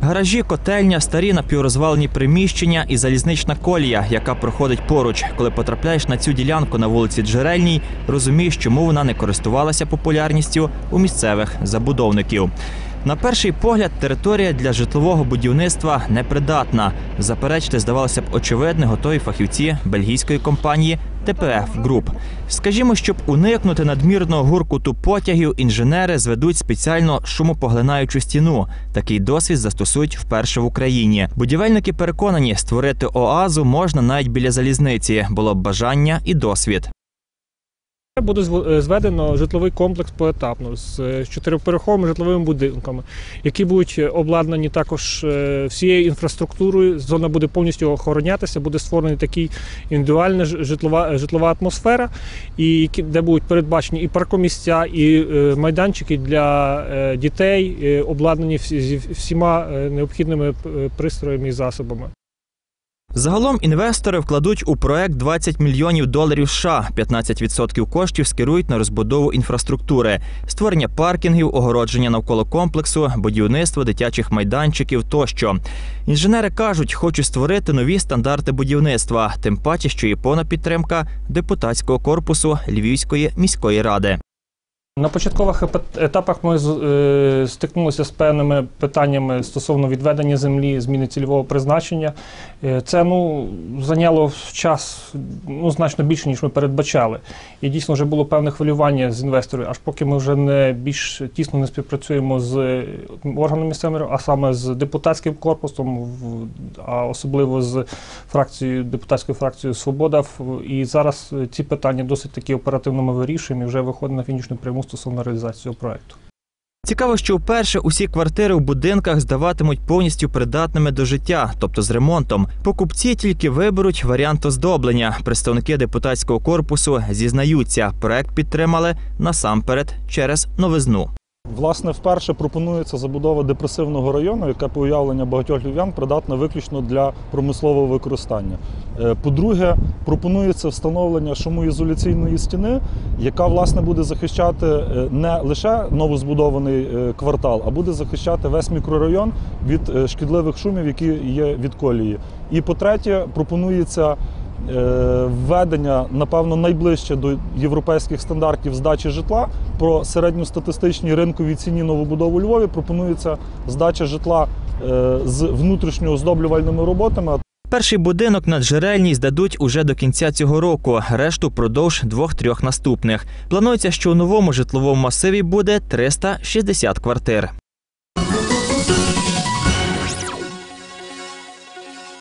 Гаражі, котельня, старі напіврозвалені приміщення і залізнична колія, яка проходить поруч. Коли потрапляєш на цю ділянку на вулиці Джерельній, розумієш, чому вона не користувалася популярністю у місцевих забудовників. На перший погляд, територія для житлового будівництва непридатна. Заперечити, здавалося б, очевидне, готові фахівці бельгійської компанії ТПФ Груп. Скажімо, щоб уникнути надмірного гуркуту потягів, інженери зведуть спеціально шумопоглинаючу стіну. Такий досвід застосують вперше в Україні. Будівельники переконані, створити оазу можна навіть біля залізниці. Було б бажання і досвід. Буде е, зведено житловий комплекс поетапно з е, чотириповерховими житловими будинками, які будуть е, обладнані також всією інфраструктурою. Зона буде повністю охоронятися, буде створений такий індивідуальна житлова, житлова атмосфера, і де будуть передбачені і паркомісця, і майданчики для дітей, обладнані всіма необхідними пристроями і засобами. Загалом інвестори вкладуть у проект 20 мільйонів доларів США. 15% коштів скерують на розбудову інфраструктури, створення паркінгів, огородження навколо комплексу, будівництво дитячих майданчиків тощо. Інженери кажуть, хочуть створити нові стандарти будівництва, тим паче, що є повна підтримка депутатського корпусу Львівської міської ради. На початкових етапах ми е, стикнулися з певними питаннями стосовно відведення землі, зміни цільового призначення. Е, Це ну, зайняло час ну, значно більше, ніж ми передбачали. І дійсно вже було певне хвилювання з інвесторів, аж поки ми вже не більш тісно не співпрацюємо з е, органами місцевими, а саме з депутатським корпусом, а особливо з фракцією, депутатською фракцією Свобода. І зараз ці питання досить таки оперативно ми вирішуємо і вже виходить на фінішну пряму стосовно реалізації цього проекту. Цікаво, що вперше усі квартири в будинках здаватимуть повністю придатними до життя, тобто з ремонтом. Покупці тільки виберуть варіант оздоблення. Представники депутатського корпусу зізнаються, проект підтримали насамперед через новизну. Власне, вперше пропонується забудова депресивного району, яка по уявленню багатьох львів'ян придатна виключно для промислового використання. Е, По-друге, пропонується встановлення шумоізоляційної стіни, яка власне буде захищати е, не лише новозбудований е, квартал, а буде захищати весь мікрорайон від шкідливих шумів, які є від колії. І по-третє, пропонується е, введення, напевно, найближче до європейських стандартів здачі житла. Про середньостатистичній ринковій ціні новобудов у Львові пропонується здача житла е, з внутрішньо оздоблювальними роботами. Перший будинок на джерельній здадуть уже до кінця цього року, решту впродовж двох-трьох наступних. Планується, що у новому житловому масиві буде 360 квартир.